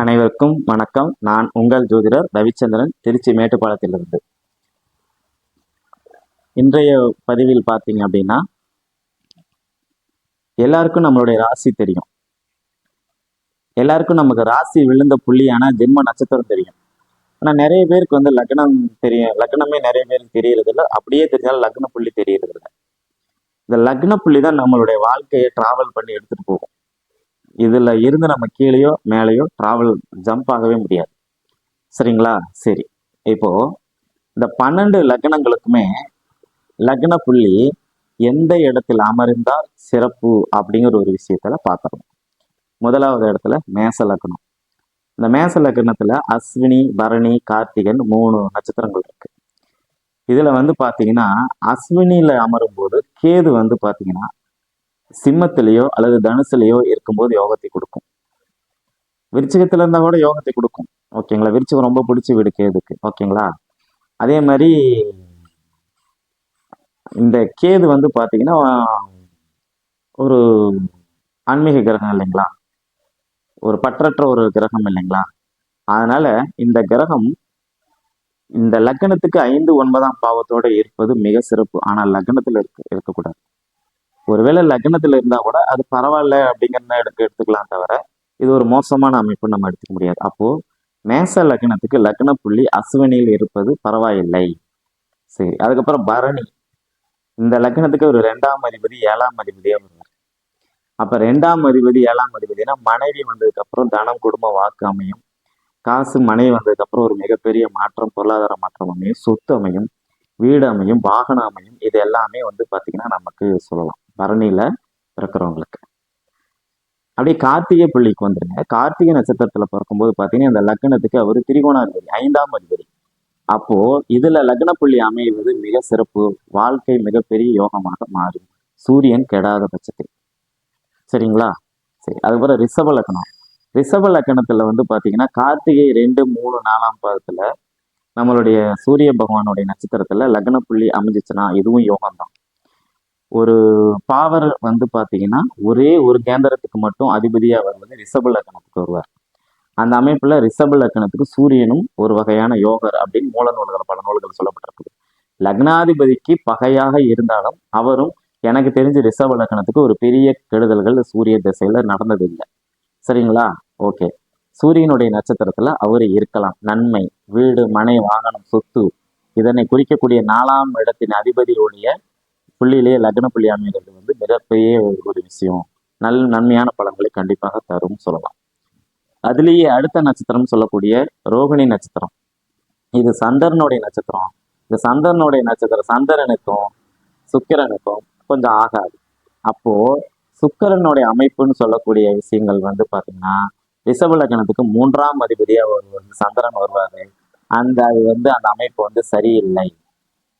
அனைவருக்கும் வணக்கம். நான் உங்கள் ஜோதிடர் ரவிச்சந்திரன் திருச்சி மேட்டுப்பாளையத்திலிருந்து. இன்றைய பதிவில் பார்த்தீங்க அப்படின்னா எல்லாருக்கும் நம்மளுடைய ராசி தெரியும். எல்லாருக்கும் நமக்கு ராசி விழுந்த புள்ளியான ஜென்ம நட்சத்திரம் தெரியும். ஆனால் நிறைய பேருக்கு வந்து லக்னம் தெரியும் லக்னமே நிறைய பேருக்கு தெரியறது இல்லை அப்படியே தெரிஞ்சாலும் லக்ன புள்ளி தெரியறது இல்லை இந்த லக்ன புள்ளி தான் நம்மளுடைய வாழ்க்கையை டிராவல் பண்ணி எடுத்துட்டு போகும். இதில் இருந்து நம்ம கீழேயோ மேலேயோ ட்ராவல் ஜம்ப் ஆகவே முடியாது. சரிங்களா? சரி. இப்போது இந்த பன்னெண்டு லக்னங்களுக்குமே லக்ன புள்ளி எந்த இடத்தில் அமர்ந்தால் சிறப்பு அப்படிங்கிற ஒரு விஷயத்தில் பார்த்துருவோம் முதலாவது இடத்துல மேச லக்னம். இந்த மேச லக்னத்தில் அஸ்வினி பரணி கார்த்திகன் மூணு நட்சத்திரங்கள் இருக்குது இதில் வந்து பார்த்தீங்கன்னா அஸ்வினியில் அமரும் போது கேது வந்து பார்த்தீங்கன்னா சிம்மத்திலேயோ அல்லது தனுசுலேயோ இருக்கும்போது யோகத்தை கொடுக்கும். விருச்சிகத்தில் இருந்தா கூட யோகத்தை கொடுக்கும். ஓகேங்களா? விருச்சிகம் ரொம்ப பிடிச்சி வீடு கேதுக்கு. ஓகேங்களா? அதே மாதிரி இந்த கேது வந்து பாத்தீங்கன்னா ஒரு ஆன்மீக கிரகம் இல்லைங்களா? ஒரு பற்றற்ற ஒரு கிரகம் இல்லைங்களா? அதனால இந்த கிரகம் இந்த லக்னத்துக்கு ஐந்து ஒன்பதாம் பாவத்தோட இருப்பது மிக சிறப்பு. ஆனால் லக்னத்தில் இருக்க இருக்கக்கூடாது. ஒருவேளை லக்னத்துல இருந்தா கூட அது பரவாயில்ல அப்படிங்கிறத எடுக்க எடுத்துக்கலாம் தவிர இது ஒரு மோசமான அமைப்பு நம்ம எடுத்துக்க முடியாது. அப்போ மேச லக்னத்துக்கு லக்ன புள்ளி அஸ்வினியில் இருப்பது பரவாயில்லை. சரி அதுக்கப்புறம் பரணி. இந்த லக்னத்துக்கு ஒரு ரெண்டாம் அதிபதி ஏழாம் அதிபதியா வருவார். அப்ப ரெண்டாம் அதிபதி ஏழாம் அதிபதினா மனைவி வந்ததுக்கப்புறம் தனம் குடும்ப வாக்கு அமையும். காசு மனைவி வந்ததுக்கப்புறம் ஒரு மிகப்பெரிய மாற்றம் பொருளாதார மாற்றம் அமையும். சொத்து அமையும் வீடு அமையும் வாகனம் அமையும். இது எல்லாமே வந்து பார்த்திங்கன்னா நமக்கு சொல்லலாம். பரணியில் பிறக்கிறவங்களுக்கு. அப்படியே கார்த்திகை புள்ளிக்கு வந்துருங்க. கார்த்திகை நட்சத்திரத்துல பிறக்கும்போது பாத்தீங்கன்னா இந்த லக்னத்துக்கு அவர் திரிகோணாதிபதி ஐந்தாம் அதிபதி. அப்போ இதுல லக்ன புள்ளி அமைவது மிக சிறப்பு வாழ்க்கை மிகப்பெரிய யோகமாக மாறும். சூரியன் கெடாத பட்சத்தில். சரிங்களா? சரி அதுக்கப்புறம் ரிஷப லக்னம். ரிஷப லக்கணத்துல வந்து பாத்தீங்கன்னா கார்த்திகை ரெண்டு மூணு நாலாம் பாதத்துல நம்மளுடைய சூரிய பகவானுடைய நட்சத்திரத்துல லக்ன புள்ளி அமைஞ்சிச்சுன்னா இதுவும் யோகம்தான். ஒரு பாவர் வந்து பார்த்தீங்கன்னா ஒரே ஒரு கேந்திரத்துக்கு மட்டும் அதிபதியா வருவது ரிஷப லக்கணத்துக்கு வருவார். அந்த அமைப்பில் ரிஷப லக்கணத்துக்கு சூரியனும் ஒரு வகையான யோகர் அப்படின்னு மூல நூல்கள் பல நூல்கள் சொல்லப்பட்டிருக்குது. லக்னாதிபதிக்கு பகையாக இருந்தாலும் அவரும் எனக்கு தெரிஞ்ச ரிஷப லக்கணத்துக்கு ஒரு பெரிய கெடுதல்கள் சூரிய திசையில் நடந்தது இல்லை சரிங்களா? ஓகே. சூரியனுடைய நட்சத்திரத்தில் அவர் இருக்கலாம். நன்மை வீடு மனை வாகனம் சொத்து இதனை குறிக்கக்கூடிய நாலாம் இடத்தின் அதிபதியுடைய புள்ளியிலேயே லக்ன புள்ளி அமைகிறது வந்து மிகப்பெரிய ஒரு விஷயம். நல் நன்மையான பலன்களை கண்டிப்பாக தரும் சொல்லலாம். அதுலேயே அடுத்த நட்சத்திரம் சொல்லக்கூடிய ரோகிணி நட்சத்திரம். இது சந்திரனுடைய நட்சத்திரம். இந்த சந்திரனுடைய நட்சத்திரம் சந்திரனுக்கும் சுக்கிரனுக்கும் கொஞ்சம் ஆகாது. அப்போ சுக்கிரனுடைய அமைப்புன்னு சொல்லக்கூடிய விஷயங்கள் வந்து பாத்தீங்கன்னா ரிஷப லக்னத்துக்கு மூன்றாம் அதிபதியாக ஒரு சந்திரன் வருவார். அந்த அது வந்து அந்த அமைப்பு வந்து சரியில்லை.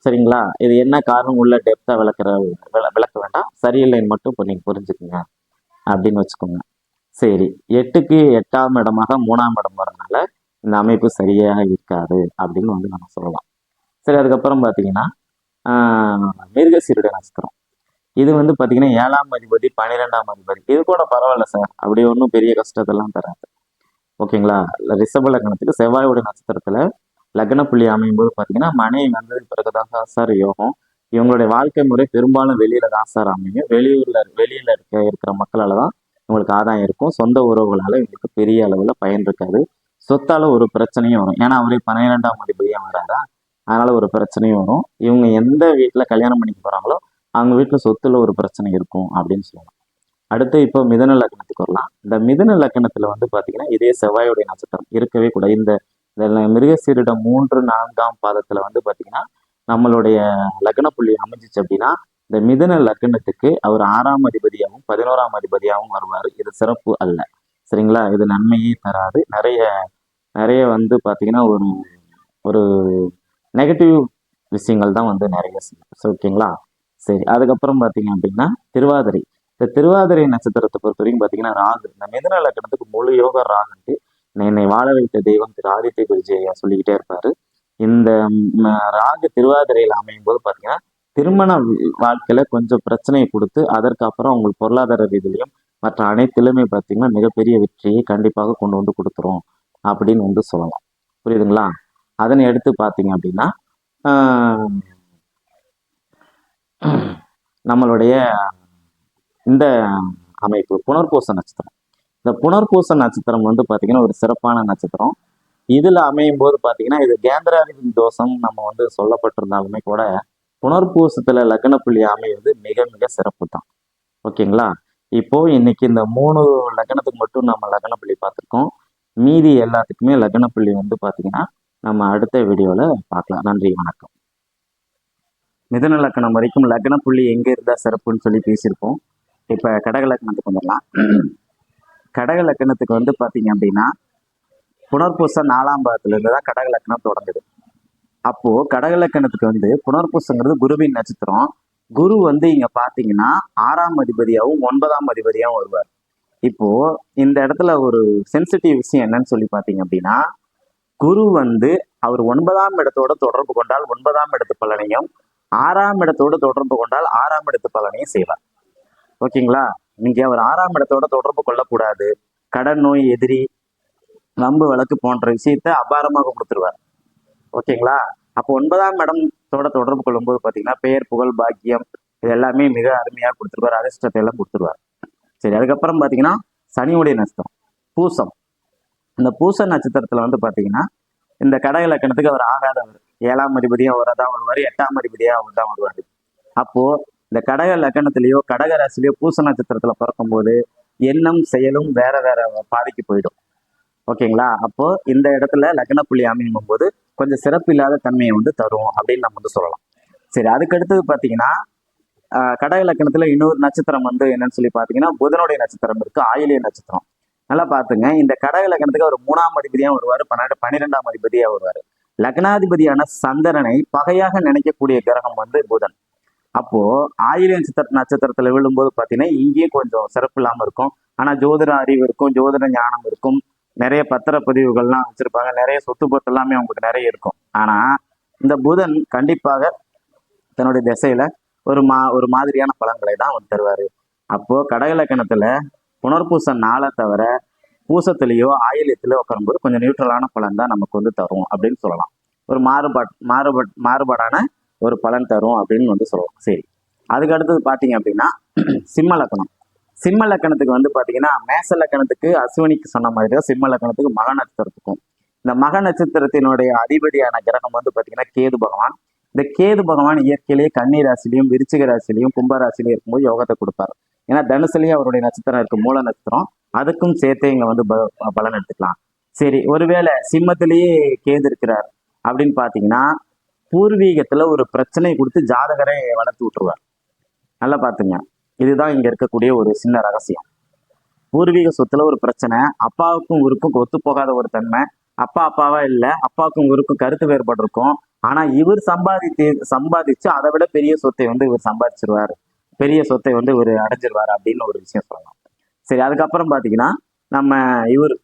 சரிங்களா? இது என்ன காரணம்? உள்ள டெப்தா விளக்குற விள- விளக்க வேண்டாம். சரியில்லைன்னு மட்டும் இப்போ நீங்க புரிஞ்சுக்குங்க. அப்படின்னு வச்சுக்கோங்க. சரி. எட்டுக்கு எட்டாம் இடமாக மூணாம் இடம் வரனால இந்த அமைப்பு சரியாக இருக்காது அப்படின்னு வந்து நம்ம சொல்லலாம். சரி அதுக்கப்புறம் பார்த்தீங்கன்னா மிருகசீருடைய நட்சத்திரம். இது வந்து பார்த்தீங்கன்னா ஏழாம் அதிபதி பன்னிரெண்டாம் அதிபதி. இது கூட பரவாயில்ல சார். அப்படி ஒன்றும் பெரிய கஷ்டத்தெல்லாம் தராது. ஓகேங்களா? ரிஷப லக்னத்துக்கு செவ்வாயோட நட்சத்திரத்தில் லக்ன புள்ளி அமையும் போது பார்த்தீங்கன்னா மனைவி வந்ததுக்கு பிறகுதான் சார் யோகம். இவங்களுடைய வாழ்க்கை முறை பெரும்பாலும் வெளியில தான் சார் அமையும். வெளியூர்ல வெளியில இருக்க இருக்கிற மக்களால தான் இவங்களுக்கு ஆதாயம் இருக்கும். சொந்த உறவுகளால இவங்களுக்கு பெரிய அளவில் பயன் இருக்காது. சொத்தால ஒரு பிரச்சனையும் வரும். ஏன்னா அவரே பன்னிரெண்டாம் அதிபதியாக வராதா அதனால ஒரு பிரச்சனையும் வரும். இவங்க எந்த வீட்டில் கல்யாணம் பண்ணிக்க போறாங்களோ அவங்க வீட்டில் சொத்துல ஒரு பிரச்சனை இருக்கும் அப்படின்னு சொல்லலாம். அடுத்து இப்போ மிதன லக்னத்துக்கு வரலாம். இந்த மிதன லக்னத்துல வந்து பாத்தீங்கன்னா இதே செவ்வாயுடைய நட்சத்திரம் இருக்கவே கூடாது. இந்த இந்த மிருகசீரிடம் மூன்று நான்காம் பாதத்துல வந்து பாத்தீங்கன்னா நம்மளுடைய லக்ன புள்ளி அமைஞ்சிச்சு அப்படின்னா இந்த மிதன லக்னத்துக்கு அவர் ஆறாம் அதிபதியாகவும் பதினோராம் அதிபதியாகவும் வருவார். இது சிறப்பு அல்ல. சரிங்களா? இது நன்மையே தராது. நிறைய நிறைய வந்து பாத்தீங்கன்னா ஒரு ஒரு நெகட்டிவ் விஷயங்கள் தான் வந்து நிறைய ஓகேங்களா? சரி அதுக்கப்புறம் பார்த்தீங்க அப்படின்னா திருவாதிரை. இந்த திருவாதிரை நட்சத்திரத்தை பொறுத்த வரைக்கும் பார்த்தீங்கன்னா ராகு. இந்த மிதன லக்னத்துக்கு முழு யோக ராகுன்ட்டு என்னை வாழ வைத்த தெய்வம் திரு ஆதித்ய குருஜி ஐயா சொல்லிக்கிட்டே இருப்பாரு. இந்த ராகு திருவாதிரையில் அமையும் போது பார்த்தீங்கன்னா திருமண வாழ்க்கையில கொஞ்சம் பிரச்சனையை கொடுத்து அதற்கு அப்புறம் உங்களுக்கு பொருளாதார ரீதியிலையும் மற்ற அனைத்திலுமே பார்த்தீங்கன்னா மிகப்பெரிய வெற்றியை கண்டிப்பாக கொண்டு வந்து கொடுத்துரும் அப்படின்னு வந்து சொல்லலாம். புரியுதுங்களா? அதனை எடுத்து பார்த்தீங்க அப்படின்னா ஆஹ், நம்மளுடைய இந்த அமைப்பு புனர்பூச நட்சத்திரம். இந்த புனர்பூச நட்சத்திரம் வந்து பார்த்தீங்கன்னா ஒரு சிறப்பான நட்சத்திரம். இதில் அமையும் போது பார்த்தீங்கன்னா இது கேந்திராதிபதி தோஷம் நம்ம வந்து சொல்லப்பட்டிருந்தாலுமே கூட புனர்பூசத்தில் லக்ன புள்ளி அமைவது மிக மிக சிறப்பு தான் ஓகேங்களா? இப்போ இன்னைக்கு இந்த மூணு லக்னத்துக்கு மட்டும் நம்ம லக்ன புள்ளி பார்த்துருக்கோம். மீதி எல்லாத்துக்குமே லக்ன புள்ளி வந்து பார்த்தீங்கன்னா நம்ம அடுத்த வீடியோவில் பார்க்கலாம். நன்றி வணக்கம். மிதன லக்கணம் வரைக்கும் லக்ன புள்ளி எங்கே இருந்தால் சிறப்புன்னு சொல்லி பேசியிருக்கோம் இப்போ கடக லக்னத்துக்கு வந்துடலாம். கடக லக்கணத்துக்கு வந்து பார்த்தீங்க அப்படின்னா புனர்பூச நாலாம் பாகத்துலேருந்து தான் கடக லக்கணம் தொடங்குது. அப்போது கடக லக்கணத்துக்கு வந்து புனர்பூசங்கிறது குருவின் நட்சத்திரம். குரு வந்து இங்கே பார்த்தீங்கன்னா ஆறாம் அதிபதியாகவும் ஒன்பதாம் அதிபதியாகவும் வருவார். இப்போது இந்த இடத்துல ஒரு சென்சிட்டிவ் விஷயம் என்னன்னு சொல்லி பார்த்தீங்க அப்படின்னா குரு வந்து அவர் ஒன்பதாம் இடத்தோட தொடர்பு கொண்டால் ஒன்பதாம் இடத்து பலனையும் ஆறாம் இடத்தோடு தொடர்பு கொண்டால் ஆறாம் இடத்து பலனையும் செய்வார். ஓகேங்களா? நீங்க ஒரு ஆறாம் இடத்தோட தொடர்பு கொள்ளக்கூடாது. கடன் நோய் எதிரி வம்பு வழக்கு போன்ற விஷயத்த அபாரமாக கொடுத்துருவார். ஓகேங்களா? அப்போ ஒன்பதாம் இடத்தோட தொடர்பு கொள்ளும்போது பார்த்தீங்கன்னா பெயர் புகழ் பாக்கியம் இது எல்லாமே மிக அருமையாக கொடுத்துருவார். அதிர்ஷ்டத்தை எல்லாம் கொடுத்துருவார். சரி அதுக்கப்புறம் பார்த்தீங்கன்னா சனியுடைய நட்சத்திரம் பூசம். இந்த பூச நட்சத்திரத்தில் வந்து பார்த்தீங்கன்னா இந்த கடக இலக்கணத்துக்கு அவர் ஆகாதவர். ஏழாம் அதிபதியாக அவர் தான் வருவார் எட்டாம் அதிபதியாக அவர் தான் வருவார். அப்போ இந்த கடக லக்கணத்திலேயோ கடக ராசிலேயோ பூச நட்சத்திரத்தில் பிறக்கும்போது எண்ணம் செயலும் வேற வேற பாதைக்கு போயிடும். ஓகேங்களா? அப்போ இந்த இடத்துல லக்ன புள்ளி அமையும் போது கொஞ்சம் சிறப்பு இல்லாத தன்மையை வந்து தரும் அப்படின்னு நம்ம வந்து சொல்லலாம். சரி அதுக்கு அடுத்தது பார்த்தீங்கன்னா ஆஹ், கடக லக்கணத்துல இன்னொரு நட்சத்திரம் வந்து என்னன்னு சொல்லி பார்த்தீங்கன்னா புதனுடைய நட்சத்திரம் இருக்கு ஆயிலிய நட்சத்திரம். நல்லா பார்த்துங்க. இந்த கடக லக்கணத்துக்கு அவர் மூணாம் அதிபதியாக வருவார் பன்னெண்டு பன்னிரெண்டாம் அதிபதியாக வருவார். லக்னாதிபதியான சந்திரனை பகையாக நினைக்கக்கூடிய கிரகம் வந்து புதன். அப்போ ஆயிரம் நட்சத்திர நட்சத்திரத்துல விழும்போது பார்த்தீங்கன்னா இங்கேயும் கொஞ்சம் சிறப்பு இல்லாமல் இருக்கும். ஆனால் ஜோதிட அறிவு இருக்கும் ஜோதிட ஞானம் இருக்கும். நிறைய பத்திரப்பதிவுகள்லாம் வச்சிருப்பாங்க. நிறைய சொத்து பத்து எல்லாமே அவங்களுக்கு நிறைய இருக்கும். ஆனா இந்த புதன் கண்டிப்பாக தன்னுடைய திசையில ஒரு மா ஒரு மாதிரியான பலன்களை தான் அவர் தருவாரு. அப்போ கடகலக்கணத்துல புனர்பூச நாளை தவிர பூசத்திலேயோ ஆயிலியத்திலயோ உட்காரும்போது கொஞ்சம் நியூட்ரலான பலன் தான் நமக்கு வந்து தரும் அப்படின்னு சொல்லலாம். ஒரு மாறுபாட் மாறுபாட் மாறுபாடான ஒரு பலன் தரும் அப்படின்னு வந்து சொல்லுவோம். சரி. அதுக்கு அடுத்தது பார்த்தீங்க அப்படின்னா சிம்ம லக்கணம். சிம்ம லக்கணத்துக்கு வந்து பார்த்தீங்கன்னா மேச லக்கணத்துக்கு அஸ்வினிக்கு சொன்ன மாதிரி தான் சிம்ம லக்கணத்துக்கு மக நட்சத்திரத்துக்கும். இந்த மக நட்சத்திரத்தினுடைய அதிபதியான கிரகம் வந்து பார்த்தீங்கன்னா கேது பகவான். இந்த கேது பகவான் இயற்கையிலேயே கன்னி ராசிலையும் விருச்சிக ராசிலையும் கும்பராசிலையும் இருக்கும்போது யோகத்தை கொடுப்பாரு. ஏன்னா தனுசுலேயே அவருடைய நட்சத்திரம் இருக்கு மூல நட்சத்திரம். அதுக்கும் சேர்த்தே இங்கே வந்து ப- பலன் எடுத்துக்கலாம். சரி ஒருவேளை சிம்மத்திலேயே கேது இருக்கிறார் அப்படின்னு பார்த்தீங்கன்னா பூர்வீகத்துல ஒரு பிரச்சனை கொடுத்து ஜாதகரை வளர்த்து விட்டுருவார். நல்லா பார்த்துங்க. இதுதான் இங்க இருக்கக்கூடிய ஒரு சின்ன ரகசியம். பூர்வீக சொத்துல ஒரு பிரச்சனை அப்பாவுக்கும் ஊருக்கும் ஒத்து போகாத ஒரு தன்மை. அப்பா அப்பாவா இல்ல அப்பாவுக்கும் ஊருக்கும் கருத்து வேறுபாடு இருக்கும் ஆனா இவர் சம்பாதித்து சம்பாதிச்சு அதை விட பெரிய சொத்தை வந்து இவர் சம்பாதிச்சிருவாரு. பெரிய சொத்தை வந்து இவர் அடைஞ்சிருவாரு அப்படின்னு ஒரு விஷயம் சொல்லலாம். சரி அதுக்கப்புறம் பாத்தீங்கன்னா நம்ம இவர்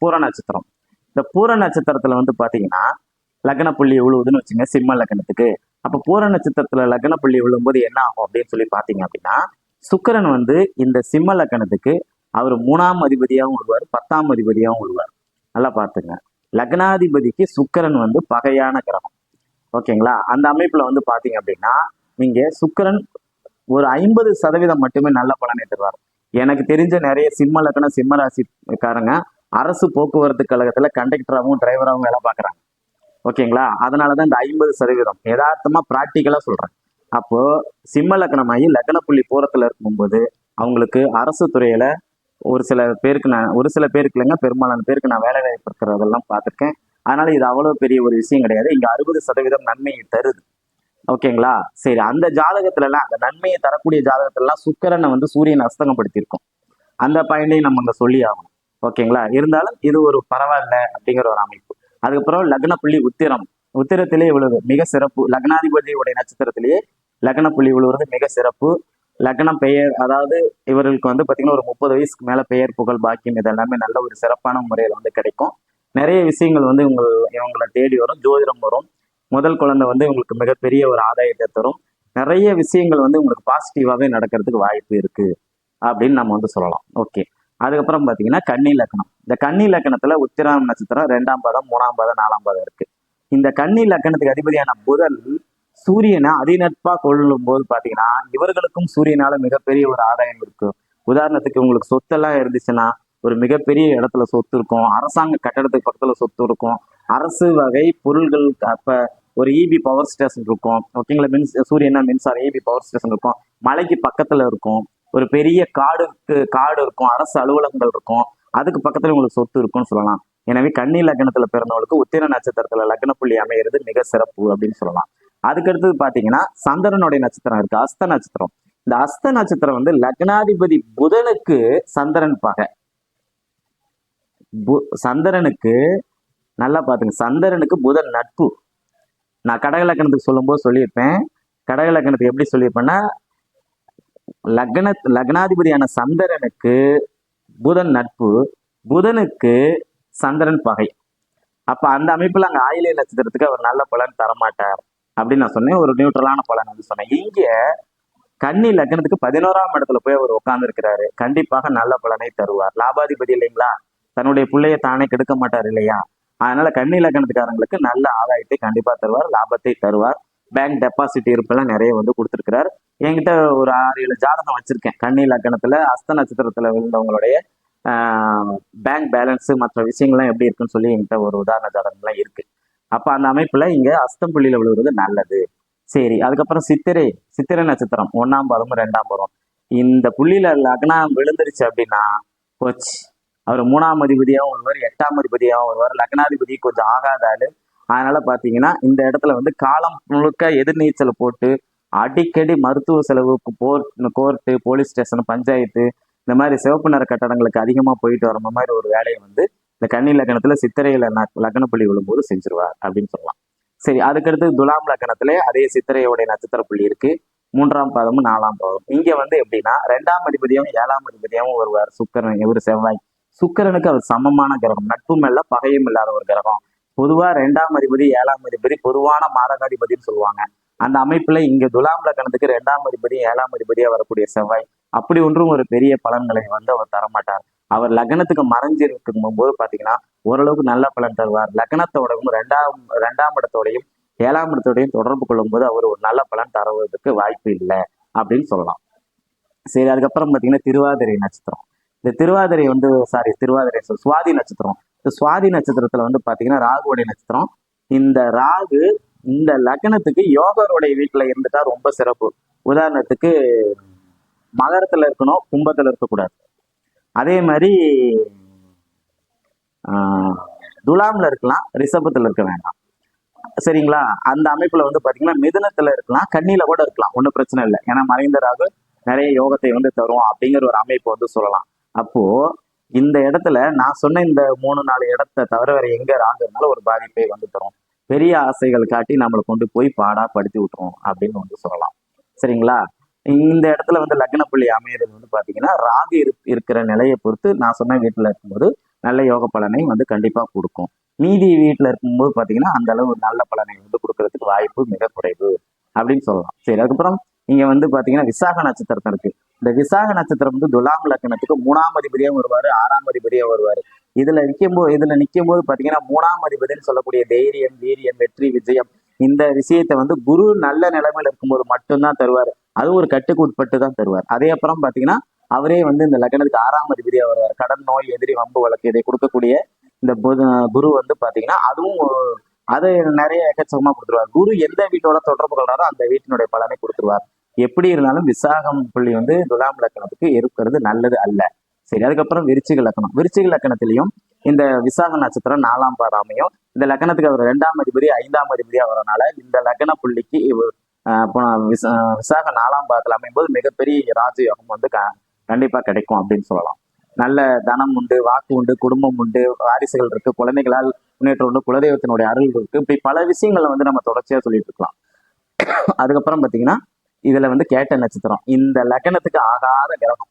பூர நட்சத்திரம். இந்த பூர நட்சத்திரத்துல வந்து பாத்தீங்கன்னா லக்ன புள்ளி விழுவுதுன்னு வச்சுங்க சிம்ம லக்னத்துக்கு. அப்போ பூர நட்சத்திரத்துல லக்ன புள்ளி விழும்போது என்ன ஆகும் அப்படின்னு சொல்லி பாத்தீங்க அப்படின்னா சுக்கிரன் வந்து இந்த சிம்ம லக்கணத்துக்கு அவர் மூணாம் அதிபதியாகவும் விழுவார் பத்தாம் அதிபதியாகவும் விழுவார் நல்லா பார்த்துங்க. லக்னாதிபதிக்கு சுக்கரன் வந்து பகையான கிரகம். ஓகேங்களா? அந்த அமைப்புல வந்து பாத்தீங்க அப்படின்னா நீங்கள் சுக்கிரன் ஒரு ஐம்பது சதவீதம் மட்டுமே நல்ல பலனை தருவார். எனக்கு தெரிஞ்ச நிறைய சிம்ம லக்ன சிம்ம ராசிக்காரங்க அரசு போக்குவரத்து கழகத்துல கண்டக்டராகவும் டிரைவராகவும் வேலை பார்க்குறாங்க. ஓகேங்களா? அதனால தான் இந்த ஐம்பது சதவீதம். யதார்த்தமாக ப்ராக்டிக்கலாக சொல்கிறேன் அப்போ சிம்ம லக்னமாகி லக்ன புள்ளி பூரத்துல இருக்கும்போது அவங்களுக்கு அரசு துறையில ஒரு சில பேருக்கு நான் ஒரு சில பேருக்கு இல்லைங்க பெரும்பாலான பேருக்கு நான் வேலை வாய்ப்பு இருக்கிறதெல்லாம் பார்த்துருக்கேன். அதனால இது அவ்வளோ பெரிய ஒரு விஷயம் கிடையாது. இங்கே அறுபது சதவீதம் நன்மையை தருது. ஓகேங்களா? சரி அந்த ஜாதகத்துலலாம் அந்த நன்மையை தரக்கூடிய ஜாதகத்துலலாம் சுக்கரனை வந்து சூரியன் அஸ்தங்கப்படுத்தியிருக்கும் அந்த பாயிண்டையும் நம்ம அங்கே சொல்லி ஆகணும். ஓகேங்களா? இருந்தாலும் இது ஒரு பரவாயில்ல அப்படிங்கிற ஒரு அமைப்பு. அதுக்கப்புறம் லக்ன புள்ளி உத்திரம். உத்திரத்திலே விழுது மிக சிறப்பு. லக்னாதிபதியுடைய நட்சத்திரத்திலேயே லக்ன புள்ளி விழுவுறது மிக சிறப்பு. லக்னம் பெயர் அதாவது இவர்களுக்கு வந்து பார்த்தீங்கன்னா ஒரு முப்பது வயசுக்கு மேலே பெயர் புகழ் பாக்கியம் இதெல்லாமே நல்ல ஒரு சிறப்பான முறையில் வந்து கிடைக்கும். நிறைய விஷயங்கள் வந்து இவங்க இவங்களை தேடி வரும். ஜோதிடம் வரும். முதல் குழந்தை வந்து உங்களுக்கு மிகப்பெரிய ஒரு ஆதாயத்தை தரும். நிறைய விஷயங்கள் வந்து உங்களுக்கு பாசிட்டிவாகவே நடக்கிறதுக்கு வாய்ப்பு இருக்குது அப்படின்னு நம்ம வந்து சொல்லலாம். ஓகே அதுக்கப்புறம் பார்த்தீங்கன்னா கன்னி லக்கணம். இந்த கன்னி லக்கணத்தில் உத்திராம் நட்சத்திரம் ரெண்டாம் பாதம் மூணாம் பாதம் நாலாம் பாதம் இருக்கு. இந்த கன்னி லக்கணத்துக்கு அதிபதியான புதன் சூரியனை அதிநட்பா கொள்ளும் போது பாத்தீங்கன்னா இவர்களுக்கும் சூரியனால மிகப்பெரிய ஒரு ஆதாயம் இருக்கும் உதாரணத்துக்கு உங்களுக்கு சொத்தெல்லாம் இருந்துச்சுன்னா ஒரு மிகப்பெரிய இடத்துல சொத்து இருக்கும். அரசாங்க கட்டடத்துக்கு பக்கத்துல சொத்து இருக்கும். அரசு வகை பொருள்கள் அப்ப ஒரு இபி பவர் ஸ்டேஷன் இருக்கும். ஓகேங்களா மின் சூரியனா மின்சாரம் இபி பவர் ஸ்டேஷன் இருக்கும். மலைக்கு பக்கத்துல இருக்கும். ஒரு பெரிய காடுக்கு காடு இருக்கும் அரசு அலுவலகங்கள் இருக்கும். அதுக்கு பக்கத்துல உங்களுக்கு சொத்து இருக்கும்னு சொல்லலாம். எனவே கன்னி லக்னத்துல பிறந்தவங்களுக்கு உத்திர நட்சத்திரத்துல லக்ன புள்ளி அமையிறது மிக சிறப்பு அப்படின்னு சொல்லலாம். அதுக்கடுத்தது பாத்தீங்கன்னா சந்திரனுடைய நட்சத்திரம் இருக்கு அஸ்த நட்சத்திரம். இந்த அஸ்த நட்சத்திரம் வந்து லக்னாதிபதி புதனுக்கு சந்திரன் பகை. பு- சந்திரனுக்கு நல்லா பாத்துங்க சந்திரனுக்கு புதன் நட்பு. நான் கடக லக்னத்துக்கு சொல்லும்போது சொல்லியிருப்பேன். கடக லக்னத்துக்கு எப்படி சொல்லியிருப்பேன்னா லக்ன லக்னாதிபதியான சந்திரனுக்கு புதன் நட்பு புதனுக்கு சந்திரன் பகை. அப்ப அந்த அமைப்புல அங்க ஆயிலே நட்சத்திரத்துக்கு அவர் நல்ல பலன் தரமாட்டார் அப்படின்னு நான் சொன்னேன். ஒரு நியூட்ரலான பலன் வந்து சொன்னேன். இங்க கன்னி லக்னத்துக்கு பதினோராம் இடத்துல போய் அவர் உட்கார்ந்து இருக்கிறாரு கண்டிப்பாக நல்ல பலனை தருவார். லாபாதிபதி இல்லைங்களா? தன்னுடைய பிள்ளைய தானே கெடுக்க மாட்டார் இல்லையா? அதனால கன்னி லக்னத்துக்காரங்களுக்கு நல்ல ஆதாயத்தை கண்டிப்பா தருவார் லாபத்தை தருவார். பேங்க் டெபாசிட் இருப்பெல்லாம் நிறைய வந்து கொடுத்துருக்கிறார். என்கிட்ட ஒரு ஆறு ஏழு ஜாதகம் வச்சிருக்கேன். கண்ணி லக்னத்துல அஸ்த நட்சத்திரத்துல விழுந்தவங்களுடைய பேங்க் பேலன்ஸ் மற்ற விஷயங்கள்லாம் எப்படி இருக்குன்னு சொல்லி என்கிட்ட ஒரு உதாரண ஜாதகம்லாம் இருக்கு. அப்ப அந்த அமைப்புல இங்க அஸ்தம் புள்ளியில விழுவது நல்லது. சரி அதுக்கப்புறம் சித்திரை சித்திரை நட்சத்திரம் ஒன்னாம் பாதமும் ரெண்டாம் பாதம் இந்த புள்ளியில லக்னம் விழுந்துருச்சு அப்படின்னா போச்சு. அவர் மூணாம் அதிபதியாகவும் வருவார் எட்டாம் அதிபதியாகவும் வருவார். லக்னாதிபதி கொஞ்சம் ஆகாத அதனால பார்த்தீங்கன்னா இந்த இடத்துல வந்து காலம் முழுக்க எதிர்நீச்சல் போட்டு அடிக்கடி மருத்துவ செலவுக்கு போர் கோர்ட்டு போலீஸ் ஸ்டேஷன் பஞ்சாயத்து இந்த மாதிரி சிவப்பு நிற கட்டடங்களுக்கு அதிகமாக போயிட்டு வர மாதிரி ஒரு வேலையை வந்து இந்த கன்னி லக்னத்தில் சித்திரையில் ந- லக்னப்புள்ளி விழும்போது செஞ்சிருவார் அப்படின்னு சொல்லலாம். சரி அதுக்கடுத்து துலாம் லக்னத்துல அதே சித்திரையோடைய நட்சத்திர புள்ளி இருக்கு. மூன்றாம் பாதமும் நாலாம் பாதம் இங்க வந்து எப்படின்னா ரெண்டாம் அதிபதியும் ஏழாம் அதிபதியாகவும் வருவார் சுக்கரன் இவர் செவ்வாய். சுக்கரனுக்கு அவர் சமமான கிரகம். நட்பும் இல்ல பகையும் இல்லாத ஒரு கிரகம். பொதுவா ரெண்டாம் அதிபதி ஏழாம் அதிபதி பொதுவான மாரகாதிபதினு சொல்லுவாங்க. அந்த அமைப்புல இங்க துலாம் லக்கணத்துக்கு ரெண்டாம் அதிபதி ஏழாம் அதிபதியா வரக்கூடிய செவ்வாய் அப்படி ஒன்றும் ஒரு பெரிய பலன்களை வந்து அவர் தரமாட்டார். அவர் லக்னத்துக்கு மறைஞ்சிருக்கும் போது பாத்தீங்கன்னா ஓரளவுக்கு நல்ல பலன் தருவார். லக்னத்தோடவும் ரெண்டாம் ரெண்டாம் இடத்தோடையும் ஏழாம் இடத்தோடையும் தொடர்பு கொள்ளும் போது அவர் ஒரு நல்ல பலன் தருவதற்கு வாய்ப்பு இல்லை அப்படின்னு சொல்லலாம். சரி அதுக்கப்புறம் பாத்தீங்கன்னா திருவாதிரை நட்சத்திரம். இந்த திருவாதிரை வந்து சாரி திருவாதிரை சுவாதி நட்சத்திரம். சுவாதி நட்சத்திரத்துல வந்து பாத்தீங்கன்னா ராகுவோடைய நட்சத்திரம். இந்த ராகு இந்த லக்னத்துக்கு யோகருடைய வீட்டுல இருந்துட்டா ரொம்ப சிறப்பு. உதாரணத்துக்கு மகரத்துல இருக்கணும் கும்பத்துல இருக்கக்கூடாது. அதே மாதிரி ஆஹ், துலாம்ல இருக்கலாம் ரிஷபத்துல இருக்க வேண்டாம். சரிங்களா? அந்த அமைப்புல வந்து பாத்தீங்கன்னா மிதனத்துல இருக்கலாம் கண்ணில கூட இருக்கலாம் ஒன்றும் பிரச்சனை இல்லை. ஏன்னா மறைந்த ராகு நிறைய யோகத்தை வந்து தரும் அப்படிங்கிற ஒரு அமைப்பு வந்து சொல்லலாம். அப்போ இந்த இடத்துல நான் சொன்ன இந்த மூணு நாலு இடத்த தவிர வேற எங்க ராங்கிறதுனால ஒரு பாதிப்பை வந்து தரும். பெரிய ஆசைகள் காட்டி நம்மளை கொண்டு போய் பாடா படுத்தி விட்டுரும் அப்படின்னு வந்து சொல்லலாம். சரிங்களா? இந்த இடத்துல வந்து லக்ன புள்ளி அமையிறது வந்து பாத்தீங்கன்னா ராகு இரு இருக்கிற நிலையை பொறுத்து நான் சொன்ன வீட்டுல இருக்கும்போது நல்ல யோக பலனை வந்து கண்டிப்பா கொடுக்கும். மீதி வீட்டுல இருக்கும்போது பாத்தீங்கன்னா அந்த அளவு நல்ல பலனை வந்து கொடுக்கறதுக்கு வாய்ப்பு மிக குறைவு அப்படின்னு சொல்லலாம். சரி அதுக்கப்புறம் இங்க வந்து பாத்தீங்கன்னா விசாக நட்சத்திரத்தை இருக்கு. இந்த விசாக நட்சத்திரம் வந்து துலாம் லக்னத்துக்கு மூணாம் அதிபதியும் வருவாரு ஆறாம் அதிபதியும் வருவாரு. இதுல நிற்கும் போது இதுல நிற்கும் போது பாத்தீங்கன்னா மூணாம் அதிபதினு சொல்லக்கூடிய தைரியம் வீரியம் வெற்றி விஜயம் இந்த விஷயத்தை வந்து குரு நல்ல நிலைமையில இருக்கும்போது மட்டும்தான் தருவார். அது ஒரு கட்டுக்கு உட்பட்டு தான் தருவார். அதே அப்புறம் பாத்தீங்கன்னா அவரே வந்து இந்த லக்னத்துக்கு ஆறாம் அதிபதியா வருவார். கடன் நோய் எதிரி வம்பு வழக்கு இதை கொடுக்கக்கூடிய இந்த குரு வந்து பாத்தீங்கன்னா அதுவும் அதை நிறைய எக்கச்சக்கமா கொடுத்துருவார். குரு எந்த வீட்டோட தொடர்பு கொள்றாரோ அந்த வீட்டினுடைய பலனை கொடுத்துருவார். எப்படி இருந்தாலும் விசாகம் புள்ளி வந்து துலாம் லக்கணத்துக்கு இருக்கிறது நல்லது அல்ல. சரி அதுக்கப்புறம் விருச்சிக லக்கணம். விருச்சிக லக்கணத்திலையும் இந்த விசாக நட்சத்திரம் நாலாம் பாதாமையும் இந்த லக்கணத்துக்கு அவர் ரெண்டாம் அதிபதி ஐந்தாம் அதிபதியா வரனால இந்த லக்கண புள்ளிக்கு விசாக நாலாம் பாதத்தில் அமையும் போது மிகப்பெரிய ராஜயோகம் வந்து க- கண்டிப்பா கிடைக்கும் அப்படின்னு சொல்லலாம். நல்ல தனம் உண்டு வாக்கு உண்டு குடும்பம் உண்டு வாரிசுகள் இருக்கு குழந்தைகளால் முன்னேற்றம் உண்டு குலதெய்வத்தினுடைய அருள் இருக்கு. இப்படி பல விஷயங்களை வந்து நம்ம தொடர்ச்சியா சொல்லிட்டு இருக்கலாம். அதுக்கப்புறம் பாத்தீங்கன்னா இதுல வந்து கேட்ட நட்சத்திரம். இந்த லக்கணத்துக்கு ஆகாத கிரகம்.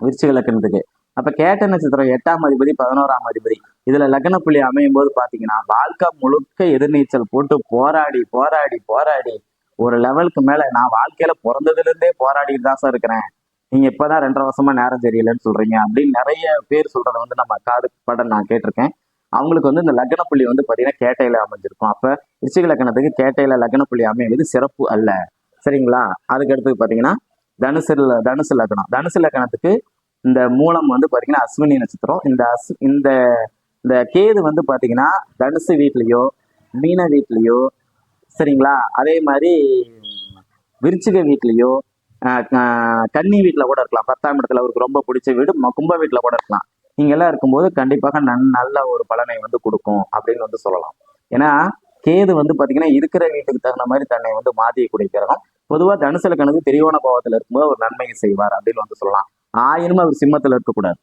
விருச்சிக லக்கணத்துக்கு. அப்ப கேட்ட நட்சத்திரம் எட்டாம் அதிபதி பதினோராம் அதிபதி. இதுல லக்ன புள்ளி அமையும் போது பாத்தீங்கன்னா வாழ்க்கை முழுக்க எதிர்நீச்சல் போட்டு போராடி போராடி போராடி ஒரு லெவலுக்கு மேல நான் வாழ்க்கையில பிறந்ததுல இருந்தே போராடிட்டு தான் சார் இருக்கிறேன். நீங்க இப்பதான் ரெண்டரை வருஷமா நேரம் தெரியலன்னு சொல்றீங்க அப்படின்னு நிறைய பேர் சொல்றத வந்து நம்ம காது படம் நான் கேட்டிருக்கேன். அவங்களுக்கு வந்து இந்த லக்ன புள்ளி வந்து பாத்தீங்கன்னா கேட்டையில அமைஞ்சிருக்கும். அப்ப ரிச்சிக லக்னத்துக்கு கேட்டையில லக்ன புள்ளி அமைவது சிறப்பு அல்ல. சரிங்களா? அதுக்கு அடுத்து பார்த்தீங்கன்னா தனுசு தனுசு லக்னம் தனுசு லக்னத்துக்கு இந்த மூலம் வந்து பார்த்தீங்கன்னா அஸ்வினி நட்சத்திரம். இந்த அஸ் இந்த இந்த கேது வந்து பார்த்தீங்கன்னா தனுசு வீட்லேயோ மீன வீட்லேயோ சரிங்களா? அதே மாதிரி விருச்சிக வீட்லேயோ கன்னி வீட்டில் கூட இருக்கலாம். பத்தாம் இடத்துல அவருக்கு ரொம்ப பிடிச்ச வீடு கும்ப வீட்டில் கூட இருக்கலாம். இங்கெல்லாம் இருக்கும்போது கண்டிப்பாக நன் நல்ல ஒரு பலனை வந்து கொடுக்கும் அப்படின்னு வந்து சொல்லலாம். ஏன்னா கேது வந்து பார்த்தீங்கன்னா இருக்கிற வீட்டுக்கு தகுந்த மாதிரி தன்னை வந்து மாத்தியக்கூடிய கிரகம் பொதுவாக தனுசுல கணக்கு திரியோண பாவத்தில் இருக்கும்போது ஒரு நன்மையை செய்வார் அப்படின்னு வந்து சொல்லலாம். ஆயினும் அவர் சிம்மத்தில் இருக்கக்கூடாது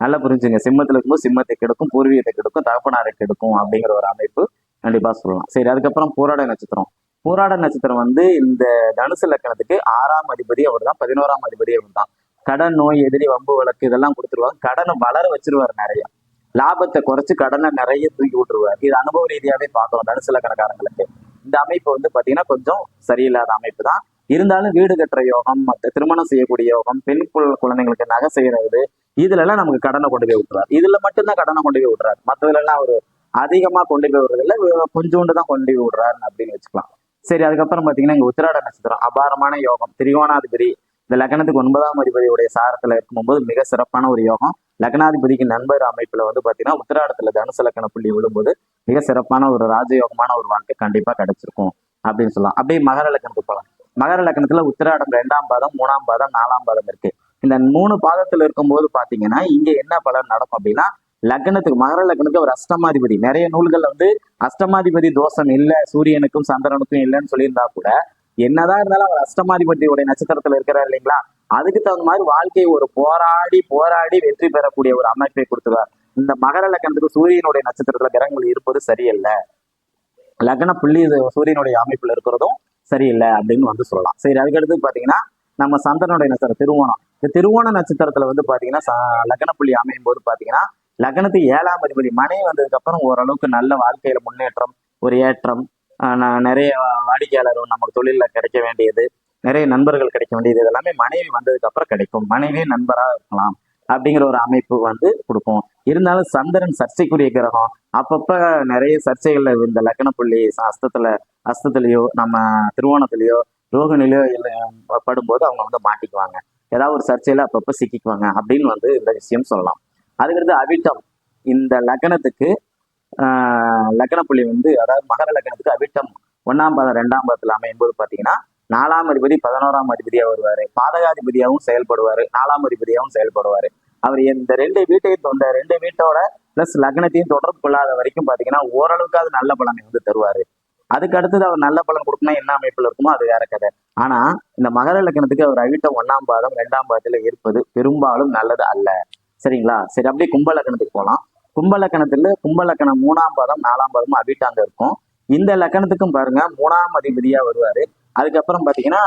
நல்லா புரிஞ்சுங்க. சிம்மத்தில் இருக்கும்போது சிம்மத்தை கெடுக்கும் பூர்வீகத்தை கெடுக்கும் தகப்பனாரை கெடுக்கும் அப்படிங்கிற ஒரு அமைப்பு கண்டிப்பாக சொல்லலாம். சரி அதுக்கப்புறம் போராட நட்சத்திரம். போராட நட்சத்திரம் வந்து இந்த தனுசு லக்கணத்துக்கு ஆறாம் அதிபதி அவர் தான் பதினோராம் அதிபதி அவர் தான் கடன் நோய் எதிரி வம்பு வழக்கு இதெல்லாம் கொடுத்துருவாங்க. கடனை வளர வச்சிருவார் நிறையா. லாபத்தை குறைச்சு கடனை நிறைய தூக்கி விட்டுருவார். இது அனுபவ ரீதியாவே பார்க்கலாம் தனுசு கணக்காரங்களுக்கு இந்த அமைப்பு வந்து பாத்தீங்கன்னா கொஞ்சம் சரியில்லாத அமைப்பு தான். இருந்தாலும் வீடு கட்டுற யோகம் மற்ற திருமணம் செய்யக்கூடிய யோகம் பெண் குழந்தைங்களுக்கு நகை செய்யறது இதுல எல்லாம் நமக்கு கடனை கொண்டு போய் விட்டுறாரு இதுல மட்டும்தான் கடனை கொண்டு போய் விட்டுறாரு. மற்றதுல எல்லாம் அவர் அதிகமா கொண்டு போய் விடுறதில்ல இல்லை கொஞ்சோண்டு தான் கொண்டு போய் விடுறாரு அப்படின்னு வச்சுக்கலாம். சரி அதுக்கப்புறம் பாத்தீங்கன்னா இங்க உத்திராட நட்சத்திரம். அபாரமான யோகம். திரிகோணாதிபதி. இந்த லக்னத்துக்கு ஒன்பதாம் அதிபதியுடைய சாரத்துல இருக்கும்போது மிக சிறப்பான ஒரு யோகம். லக்னாதிபதிக்கு நண்பர் அமைப்புல வந்து பாத்தீங்கன்னா உத்திராடத்துல தனுசு லக்கண புள்ளி விழும்போது மிக சிறப்பான ஒரு ராஜயோகமான ஒரு வாழ்க்கை கண்டிப்பா கிடைச்சிருக்கும் அப்படின்னு சொல்லலாம். அப்படியே மகர லக்கணத்துக்கு போகலாம் மகர லக்கணத்துல உத்திராடம் ரெண்டாம் பாதம் மூணாம் பாதம் நாலாம் பாதம் இருக்கு. இந்த மூணு பாதத்துல இருக்கும்போது பாத்தீங்கன்னா இங்க என்ன பலன் நடக்கும் அப்படின்னா லக்னத்துக்கு மகர லக்னத்துக்கு ஒரு அஷ்டமாதிபதி. நிறைய நூல்கள் வந்து அஷ்டமாதிபதி தோஷம் இல்ல சூரியனுக்கும் சந்திரனுக்கும் இல்லைன்னு சொல்லியிருந்தா கூட என்னதான் இருந்தாலும் அவர் அஷ்டமாதிபதியுடைய நட்சத்திரத்துல இருக்கிறார் இல்லைங்களா? அதுக்கு தகுந்த மாதிரி வாழ்க்கையை ஒரு போராடி போராடி வெற்றி பெறக்கூடிய ஒரு அமைப்பை கொடுத்துருவார். இந்த மகர லக்னத்துக்கு சூரியனுடைய நட்சத்திரத்துல கிரகங்கள் இருப்பது சரியல்ல. லக்ன புள்ளி சூரியனுடைய அமைப்புல இருக்கிறதும் சரியில்லை அப்படின்னு வந்து சொல்லலாம். சரி அதுக்கடுத்து பாத்தீங்கன்னா நம்ம சந்திரனுடைய நட்சத்திரம் திருவோணம். இந்த திருவோண நட்சத்திரத்துல வந்து பாத்தீங்கன்னா லக்ன புள்ளி அமையும் போது பாத்தீங்கன்னா லக்னத்து ஏழாம் அதிபதி மனை வந்ததுக்கு அப்புறம் ஓரளவுக்கு நல்ல வாழ்க்கையில முன்னேற்றம் ஒரு ஏற்றம் நான் நிறைய வாடிக்கையாளரும் நமக்கு தொழிலில் கிடைக்க வேண்டியது நிறைய நண்பர்கள் கிடைக்க வேண்டியது இதெல்லாமே மனைவி வந்ததுக்கு அப்புறம் கிடைக்கும். மனைவி நண்பராக இருக்கலாம் அப்படிங்கிற ஒரு அமைப்பு வந்து கொடுக்கும். இருந்தாலும் சந்திரன் சர்ச்சைக்குரிய கிரகம். அப்பப்ப நிறைய சர்ச்சைகள்ல இந்த லக்ன புள்ளி அஸ்தத்துல அஸ்தத்துலயோ நம்ம திருவோணத்திலேயோ ரோகனிலையோ இல்லை படும்போது அவங்க வந்து மாட்டிக்குவாங்க. ஏதாவது ஒரு சர்ச்சையில அப்பப்ப சிக்கிக்குவாங்க அப்படின்னு வந்து இந்த விஷயம் சொல்லலாம். அதுக்கடுத்து அவிட்டம். இந்த லக்னத்துக்கு லக்ன புள்ளி வந்து அதாவது மகர லக்னத்துக்கு அவிட்டம் ஒன்னாம் பாதம் ரெண்டாம் பதத்தில் அமையும் போது பார்த்தீங்கன்னா நாலாம் அதிபதி பதினோராம் அதிபதியாக வருவார். பாதகாதிபதியாகவும் செயல்படுவார். நாலாம் அதிபதியாகவும் செயல்படுவார். அவர் இந்த ரெண்டு வீட்டையும் தொண்ட ரெண்டு வீட்டோட பிளஸ் லக்னத்தையும் தொடர்பு கொள்ளாத வரைக்கும் பார்த்தீங்கன்னா ஓரளவுக்கு அது நல்ல பலனை வந்து தருவார். அதுக்கு அடுத்தது அவர் நல்ல பலன் கொடுக்கணும் என்ன அமைப்பில் இருக்குமோ அது வேற கதை. ஆனா இந்த மகர லக்னத்துக்கு அவர் அவிட்டம் ஒன்னாம் பாதம் ரெண்டாம் பாதத்துல இருப்பது பெரும்பாலும் நல்லது அல்ல. சரிங்களா? சரி அப்படியே கும்ப லக்னத்துக்கு போகலாம் கும்பலக்கணத்துல கும்பலக்கணம் மூணாம் பாதம் நாலாம் பாதம் அபிட்டாங்க இருக்கும். இந்த லக்கணத்துக்கும் பாருங்க மூணாம் அதிபதியா வருவாரு. அதுக்கப்புறம் பாத்தீங்கன்னா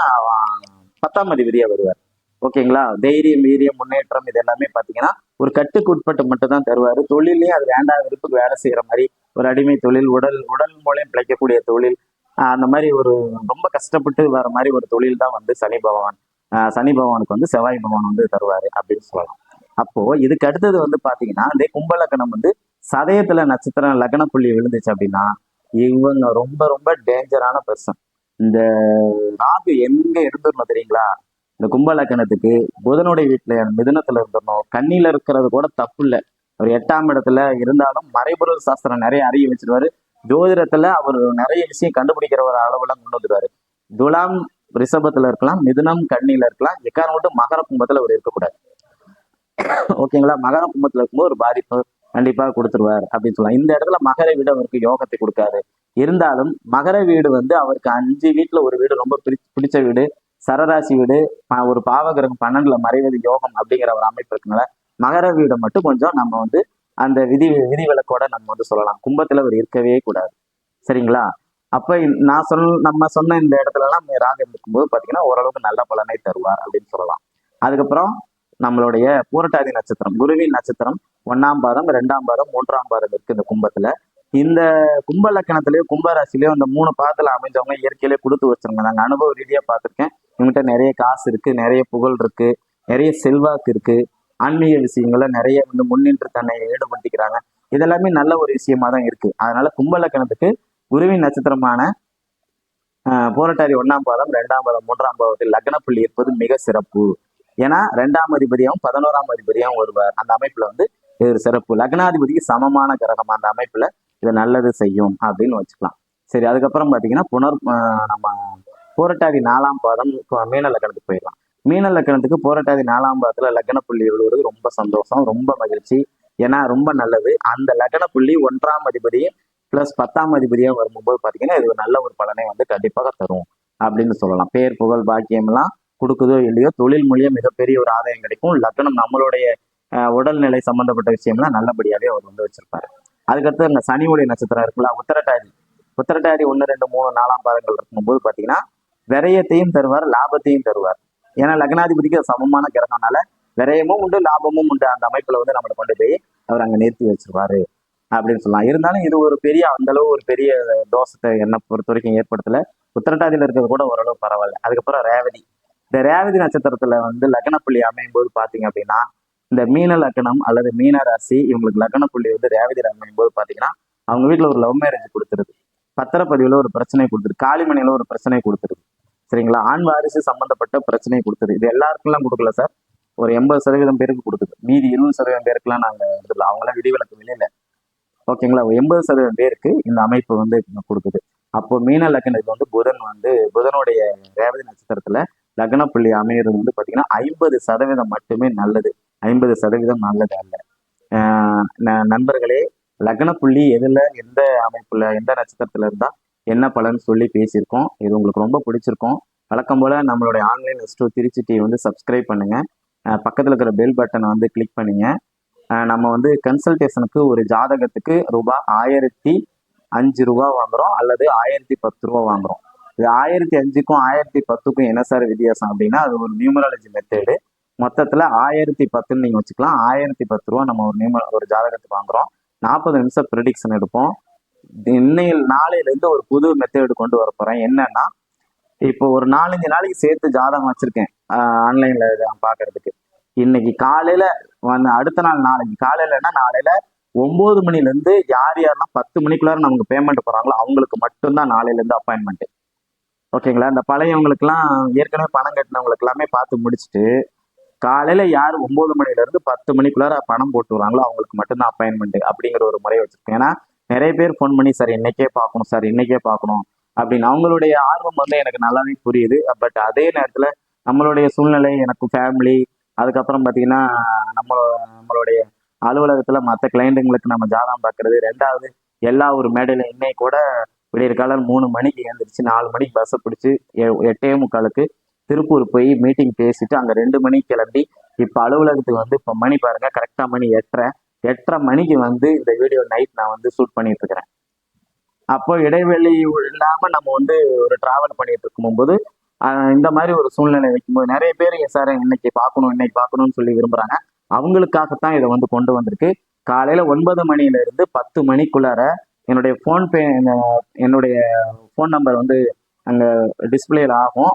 பத்தாம் அதிபதியா வருவார். ஓகேங்களா? தைரியம் வீரியம் முன்னேற்றம் இது எல்லாமே பாத்தீங்கன்னா ஒரு கட்டுக்கு உட்பட்டு மட்டும் தான் தருவாரு. தொழிலையும் அது வேண்டாம் விருப்புக்கு வேலை செய்யற மாதிரி ஒரு அடிமை தொழில் உடல் உடல் மூலம் பிழைக்கக்கூடிய தொழில் அந்த மாதிரி ஒரு ரொம்ப கஷ்டப்பட்டு வர மாதிரி ஒரு தொழில் தான் வந்து சனி பகவான். ஆஹ், சனி பகவானுக்கு வந்து செவ்வாய் பகவான் வந்து தருவாரு அப்படின்னு சொல்லலாம். அப்போ இதுக்கு அடுத்தது வந்து பாத்தீங்கன்னா இந்த கும்பலக்கணம் வந்து சதயத்துல நட்சத்திரம் லக்ன புள்ளி விழுந்துச்சு அப்படின்னா இவங்க ரொம்ப ரொம்ப டேஞ்சரான பர்சன் இந்த ராகு எங்க இருந்துடணும் தெரியுங்களா? இந்த கும்பலக்கணத்துக்கு புதனுடைய வீட்டுல மிதனத்துல இருந்துடணும் கண்ணில இருக்கிறது கூட தப்பு இல்லை. அவர் எட்டாம் இடத்துல இருந்தாலும் மறைபொருள் சாஸ்திரம் நிறைய அறிய வச்சிருவாரு. ஜோதிடத்துல அவர் நிறைய விஷயம் கண்டுபிடிக்கிற ஒரு அளவுல கொண்டு வந்துருவாரு. துலாம் ரிஷபத்துல இருக்கலாம் மிதுனம் கண்ணில இருக்கலாம் எக்காரம் மட்டும் மகர கும்பத்துல அவர் இருக்கக்கூடாது. ஓகேங்களா? மகர கும்பத்துல இருக்கும்போது ஒரு பாதிப்பு கண்டிப்பா கொடுத்துருவார் அப்படின்னு சொல்லலாம். இந்த இடத்துல மகர வீடு அவருக்கு யோகத்தை கொடுக்காது. இருந்தாலும் மகர வீடு வந்து அவருக்கு அஞ்சு வீட்டுல ஒரு வீடு ரொம்ப பிடிச்ச வீடு சரராசி வீடு ஒரு பாவகிரகம் பன்னெண்டுல மறைவது யோகம் அப்படிங்கிற ஒரு அமைப்பு இருக்குனால மகர வீடை மட்டும் கொஞ்சம் நம்ம வந்து அந்த விதி விதி விலக்கோட நம்ம வந்து சொல்லலாம். கும்பத்துல அவர் இருக்கவே கூடாது. சரிங்களா? அப்ப நான் சொல் நம்ம சொன்ன இந்த இடத்துல எல்லாம் ராகம் இருக்கும்போது பாத்தீங்கன்னா ஓரளவுக்கு நல்ல பலனை தருவார் அப்படின்னு சொல்லலாம். அதுக்கப்புறம் நம்மளுடைய பூரட்டாதி நட்சத்திரம் குருவின் நட்சத்திரம் ஒன்னாம் பாதம் ரெண்டாம் பாதம் மூன்றாம் பாதம் இருக்கு இந்த கும்பத்துல. இந்த கும்ப லக்கணத்திலயோ கும்பராசிலயோ இந்த மூணு பாதத்துல அமைஞ்சவங்க இயற்கையிலேயே கொடுத்து வச்சிருங்க நாங்க அனுபவ ரீதியா பார்த்துருக்கேன். இவங்ககிட்ட நிறைய காசு இருக்கு நிறைய புகழ் இருக்கு நிறைய செல்வாக்கு இருக்கு. ஆன்மீக விஷயங்கள்ல நிறைய வந்து முன்னின்று தன்னை ஈடுபடுத்திக்கிறாங்க. இதெல்லாமே நல்ல ஒரு விஷயமா தான் இருக்கு. அதனால கும்ப லக்கணத்துக்கு குருவின் நட்சத்திரமான போராட்டாரி ஒன்னாம் பாதம் ரெண்டாம் பாதம் மூன்றாம் பாதத்தில் லக்ன புள்ளி இருப்பது மிக சிறப்பு. ஏன்னா ரெண்டாம் அதிபதியாகவும் பதினோராம் அதிபதியாகவும் வருவார். அந்த அமைப்புல வந்து இது சிறப்பு. லக்னாதிபதிக்கு சமமான கிரகம். அந்த அமைப்புல இது நல்லது செய்யும் அப்படின்னு வச்சுக்கலாம். சரி அதுக்கப்புறம் பாத்தீங்கன்னா புனர் நம்ம போராட்டாதி நாலாம் பாதம் மீன லக்கணத்துக்கு போயிடலாம். மீன லக்கணத்துக்கு போராட்டாதி நாலாம் பாதத்துல லக்ன புள்ளி விழுவது ரொம்ப சந்தோஷம் ரொம்ப மகிழ்ச்சி. ஏன்னா ரொம்ப நல்லது. அந்த லக்ன புள்ளி ஒன்றாம் அதிபதியும் பிளஸ் பத்தாம் அதிபதியா வரும்போது பாத்தீங்கன்னா இது ஒரு நல்ல ஒரு பலனை வந்து கண்டிப்பாக தரும் அப்படின்னு சொல்லலாம். பேர் புகழ் பாக்கியம் எல்லாம் கொடுக்குதோ இல்லையோ தொழில் மூலியம் மிகப்பெரிய ஒரு ஆதாயம் கிடைக்கும். லக்னம் நம்மளுடைய உடல்நிலை சம்பந்தப்பட்ட விஷயம்லாம் நல்லபடியாவே அவர் வந்து வச்சிருப்பாரு. அதுக்கடுத்து அந்த சனியுடைய நட்சத்திரம் இருக்குல்ல உத்தரட்டாதி. உத்தரட்டாதி ஒன்று ரெண்டு மூணு நாலாம் பாதங்கள் இருக்கும்போது பார்த்தீங்கன்னா விரயத்தையும் தருவார் லாபத்தையும் தருவார். ஏன்னா லக்னாதிபதிக்கு சமமான கிரகம்னால விரயமும் உண்டு லாபமும் உண்டு. அந்த அமைப்புல வந்து நம்மளை கொண்டு போய் அவர் அங்கே நிறுத்தி வச்சிருவாரு அப்படின்னு சொல்லலாம். இருந்தாலும் இது ஒரு பெரிய அந்த அளவு ஒரு பெரிய தோஷத்தை என்னை பொறுத்த வரைக்கும் ஏற்படுத்தலை. உத்திரட்டாதியில இருக்கிறது கூட ஓரளவு பரவாயில்ல. அதுக்கப்புறம் ரேவதி. இந்த ரேவதி நட்சத்திரத்துல வந்து லக்னப்புள்ளி அமையும் போது பாத்தீங்க அப்படின்னா இந்த மீன லக்னம் அல்லது மீன ராசி இவங்களுக்கு லக்னப்புள்ளி வந்து ரேவதி அமையும் போது பாத்தீங்கன்னா அவங்க வீட்டுல ஒரு லவ் மேரேஜ் கொடுத்துருது. பத்திரப்பதிவுல ஒரு பிரச்சனை கொடுத்துருது. காளிமணியில ஒரு பிரச்சனை கொடுத்துருது. சரிங்களா? ஆண் வாரிசு சம்பந்தப்பட்ட பிரச்சனை கொடுத்தது இது எல்லாருக்கும்லாம் கொடுக்கல சார். ஒரு எண்பது சதவீதம் பேருக்கு கொடுக்குது. மீதி இருபது சதவீதம் பேருக்குலாம் நாங்கள் எடுத்துல அவங்களாம் விதிவிலக்கு வெளியில. ஓகேங்களா? எண்பது சதவீதம் பேருக்கு இந்த அமைப்பு வந்து கொடுக்குது. அப்போ மீன லக்னத்துக்கு வந்து புதன் வந்து புதனுடைய ரேவதி நட்சத்திரத்துல லக்ன புள்ளி அமையிறது வந்து பார்த்தீங்கன்னா ஐம்பது சதவீதம் மட்டுமே நல்லது. ஐம்பது சதவீதம் நல்லது அல்ல. ந- நண்பர்களே லக்ன புள்ளி எதில் எந்த அமைப்புல எந்த நட்சத்திரத்தில் இருந்தால் என்ன பலன் சொல்லி பேசியிருக்கோம். இது உங்களுக்கு ரொம்ப பிடிச்சிருக்கும். வழக்கம் போல் நம்மளுடைய ஆன்லைன் எஸ்டோ திருச்சி டிவி வந்து சப்ஸ்கிரைப் பண்ணுங்கள் பக்கத்தில் இருக்கிற பெல் பட்டனை வந்து கிளிக் பண்ணுங்க. நம்ம வந்து கன்சல்டேஷனுக்கு ஒரு ஜாதகத்துக்கு ரூபாய் ஆயிரத்தி அஞ்சு ரூபா வாங்குறோம் அல்லது ஆயிரத்தி பத்து ரூபா வாங்குறோம். இது ஆயிரத்தி அஞ்சுக்கும் ஆயிரத்தி பத்துக்கும் என்ன சார் வித்தியாசம் அப்படின்னா அது ஒரு நியூமராலஜி மெத்தேடு மொத்தத்துல ஆயிரத்தி பத்துன்னு நீங்க வச்சுக்கலாம். ஆயிரத்தி பத்து ரூபா நம்ம ஒரு நியூம ஒரு ஜாதகத்துக்கு வாங்குறோம். நாற்பது நிமிஷம் ப்ரிடிக்ஷன் எடுப்போம். இன்னையில் நாளையில இருந்து ஒரு புது மெத்தேடு கொண்டு வர போறேன். என்னன்னா இப்போ ஒரு நாலஞ்சு நாளைக்கு சேர்த்து ஜாதகம் வச்சிருக்கேன். ஆன்லைன்ல பாக்குறதுக்கு. இன்னைக்கு காலையில வந்து அடுத்த நாள் நாளைக்கு காலையிலன்னா நாளையில ஒன்பது மணில இருந்து யார் யாரெல்லாம் பத்து மணிக்குள்ளார நமக்கு பேமெண்ட் போறாங்களோ அவங்களுக்கு மட்டும்தான் நாளையில இருந்து அப்பாயின்மெண்ட் ஓகேங்களா? இந்த பழையவங்களுக்குலாம் ஏற்கனவே பணம் கட்டினவங்களுக்கு எல்லாமே பார்த்து முடிச்சுட்டு காலையில் யார் ஒம்பது மணிலேருந்து பத்து மணிக்குள்ளார பணம் போட்டு வராங்களோ அவங்களுக்கு மட்டும்தான் அப்பாயின்மெண்ட் அப்படிங்கிற ஒரு முறை வச்சுருக்கேன். ஏன்னா நிறைய பேர் ஃபோன் பண்ணி சார் இன்னைக்கே பார்க்கணும் சார் இன்னைக்கே பார்க்கணும் அப்படின்னு அவங்களுடைய ஆர்வம் வந்து எனக்கு நல்லாவே புரியுது. பட் அதே நேரத்தில் நம்மளுடைய சூழ்நிலை எனக்கு ஃபேமிலி அதுக்கப்புறம் பார்த்தீங்கன்னா நம்ம நம்மளுடைய அலுவலகத்தில் மற்ற கிளைண்ட்டுங்களுக்கு நம்ம ஜாதகம் பார்க்கறது ரெண்டாவது எல்லா ஒரு மேடையில் இன்னைக்கு கூட விடியற் காலம் மூணு மணிக்கு எழுந்திரிச்சு நாலு மணிக்கு பஸ்ஸை பிடிச்சி எ- எட்டே முக்காலுக்கு திருப்பூர் போய் மீட்டிங் பேசிட்டு அங்கே ரெண்டு மணிக்கு கிளம்பி இப்போ அலுவலகத்துக்கு வந்து இப்போ மணி பாருங்க கரெக்டாக மணி எட்டரை எட்டரை மணிக்கு வந்து இந்த வீடியோ நைட் நான் வந்து ஷூட் பண்ணிட்டு இருக்கிறேன். அப்போ இடைவெளி இல்லாமல் நம்ம வந்து ஒரு டிராவல் பண்ணிட்டு இருக்கும்போது இந்த மாதிரி ஒரு சூழ்நிலை வைக்கும்போது நிறைய பேர் சார் இன்னைக்கு பார்க்கணும் இன்னைக்கு பார்க்கணும்னு சொல்லி விரும்புகிறாங்க அவங்களுக்காகத்தான் இதை வந்து கொண்டு வந்திருக்கு. காலையில ஒன்பது மணியில இருந்து பத்து மணிக்குள்ளார என்னுடைய ஃபோன்பே என்னுடைய ஃபோன் நம்பர் வந்து அங்கே டிஸ்பிளேல ஆகும்.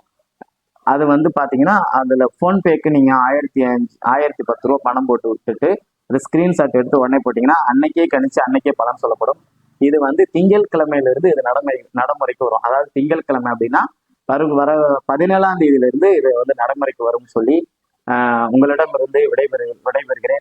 அது வந்து பார்த்தீங்கன்னா அதில் ஃபோன்பேக்கு நீங்கள் ஆயிரத்தி அஞ்சு ஆயிரத்தி பத்து ரூபா பணம் போட்டு விட்டுட்டு அது ஸ்க்ரீன்ஷாட் எடுத்து உடனே போட்டிங்கன்னா அன்னைக்கே கணிச்சு அன்னைக்கே பலன் சொல்லப்படும். இது வந்து திங்கட்கிழமையிலிருந்து இது நடைமுறை நடைமுறைக்கு வரும். அதாவது திங்கட்கிழமை அப்படின்னா வரும் வர பதினேழாம் தேதியிலிருந்து இது வந்து நடைமுறைக்கு வரும்னு சொல்லி உங்களிடமிருந்து உங்களிடம் இருந்து விடைபெறு விடைபெறுகிறேன்.